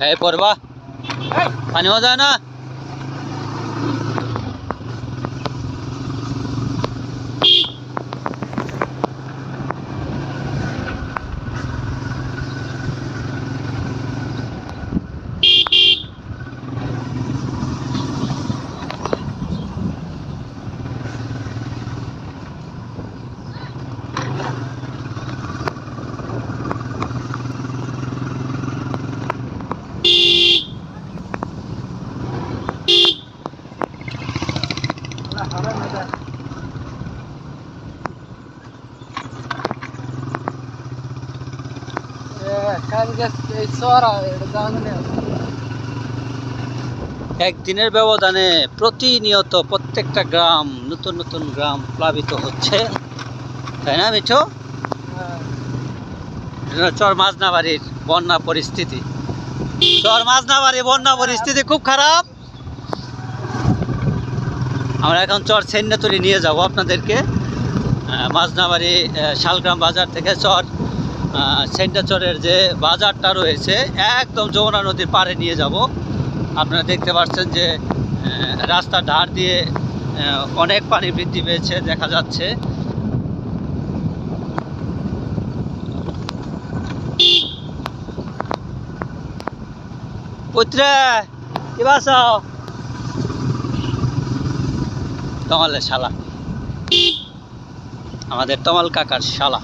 এই পড়বা পানিও যায় না একদিনের ব্যবধানে প্রতিনিয়ত প্রত্যেকটা গ্রাম, নতুন নতুন গ্রাম প্লাবিত হচ্ছে। তাই না, মিঠো? চর মাজনাবাড়ির বন্যা পরিস্থিতি। চর মাজনাবাড়ি বন্যা পরিস্থিতি খুব খারাপ। আমরা এখন চর সেন্নাতুরি নিয়ে যাব আপনাদেরকে। আহ, মাজনাবাড়ি শালগ্রাম বাজার থেকে চর সেন্টাচরের যে বাজারটা রয়েছে একদম যমুনা নদীর পাড়ে নিয়ে যাব। আপনারা দেখতে পাচ্ছেন যে আহ, রাস্তার ধার দিয়ে অনেক পানি বৃদ্ধি পেয়েছে দেখা যাচ্ছে। পুত্রে কি বাস? তমালের শালা। আমাদের তমাল কাকার শালা।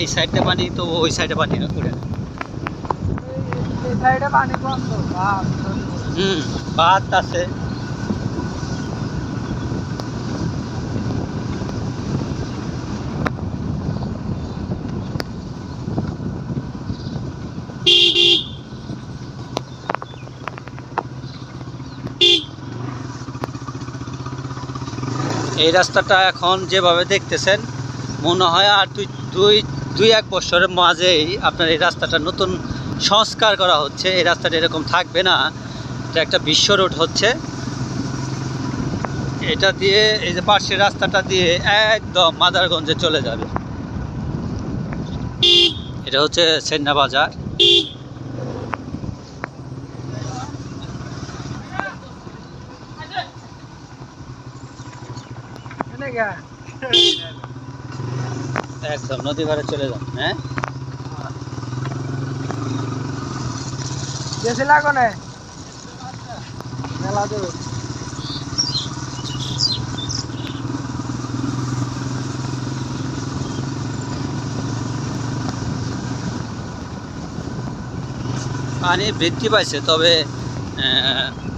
এই সাইডটা পানি, তো ওই সাইডে পানি না হুম ভাত আছে। এই রাস্তাটা এখন যেভাবে দেখতেছেন, মনে হয় আর দুই দুই দুই এক বছরের মাঝেই আপনার এই রাস্তাটা নতুন সংস্কার করা হচ্ছে। এই রাস্তাটা এরকম থাকবে না। এটা একটা বিশ্ব রোড হচ্ছে। এটা দিয়ে এই যে পাশের রাস্তাটা দিয়ে একদম মাদারগঞ্জে চলে যাবে। এটা হচ্ছে সেন্না বাজার। একদম নদী পাড়ে চলে যান হ্যাঁ? গেছিলা কোনে মেলা দেবে পানি বৃদ্ধি পাইছে তবে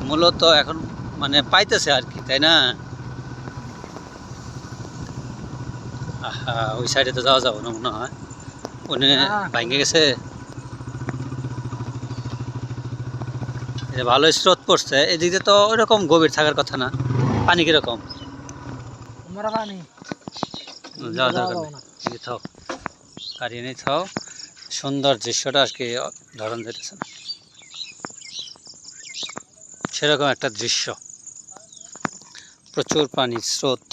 মূলত এখন মানে পাইতেছে আর কি তাই না? ওই সাইডে তো যাওয়া যাব না মনে হয়। উনি না। ভাঙে গেছে। ভালো স্রোত পড়ছে। এদিকে তো ওরকম গভীর থাকার কথা না। পানি কীরকম? যাওয়া যাওয়া দরকার যাবে নেই থাও। কারিয়ে নেই থাও। সুন্দর দৃশ্যটা আর কি ধরন যেতেছে না। সেরকম একটা দৃশ্য। প্রচুর পানির স্রোত।